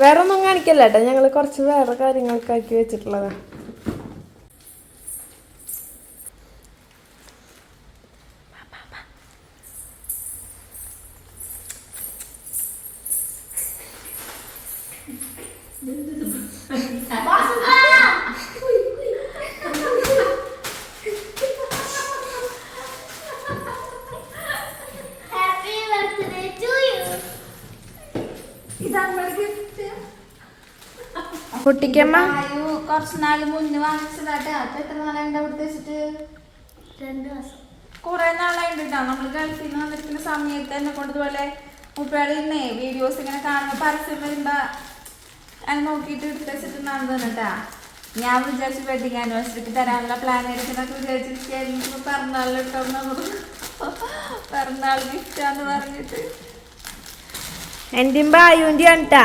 വേറെ ഒന്നും കാണിക്കല്ല കേട്ടോ. ഞങ്ങൾ കുറച്ച് വേറെ കാര്യങ്ങൾക്കാക്കി വെച്ചിട്ടുള്ളതാണ് Happy birthday to you. ആയു കുറച്ച് നാല് മുന്നേ വാങ്ങിച്ചതാട്ടെ. അത് എത്ര നാളായിട്ട് അവിടെ വെച്ചിട്ട്? രണ്ട് ദിവസം കുറെ നാളായിട്ട് കേട്ടോ നമ്മൾ ഗൾഫിൽ നിന്ന് വന്നിരിക്കുന്ന സമയത്ത് എന്നെ കൊണ്ടതുപോലെ മുപ്പയാളിന്നേ വീഡിയോസ് ഇങ്ങനെ കാണുമ്പോൾ പരസ്യം വരുമ്പോ അത് നോക്കിയിട്ട് എടുത്ത് വെച്ചിട്ടുണ്ടാകുന്ന കേട്ടാ ഞാൻ വിചാരിച്ചു വെഡിങ് ആനിവേഴ്സറിക്ക് തരാനുള്ള പ്ലാൻ എടുക്കുന്നൊക്കെ വിചാരിച്ചിരിക്കുന്നു പിറന്നാളിട്ടോ പിറന്നാൾ ഗിഫ്റ്റാന്ന് പറഞ്ഞിട്ട്. എന്റെ ബായുന്റെ ആണ് കേട്ടാ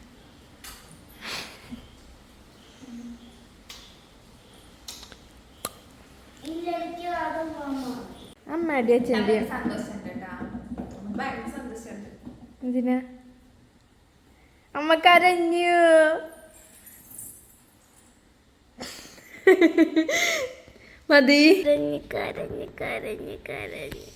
എനിക്ക് അത് വേണം. അമ്മയുടെ അച്ഛന്റെ സന്തോഷമുണ്ട് കേട്ടാ. ഭയങ്കര സന്തോഷമുണ്ട്. എന്തിനാ? അമ്മ കരഞ്ഞു മതി. കരഞ്ഞ് കരഞ്ഞ് കരഞ്ഞ് കരഞ്ഞ്.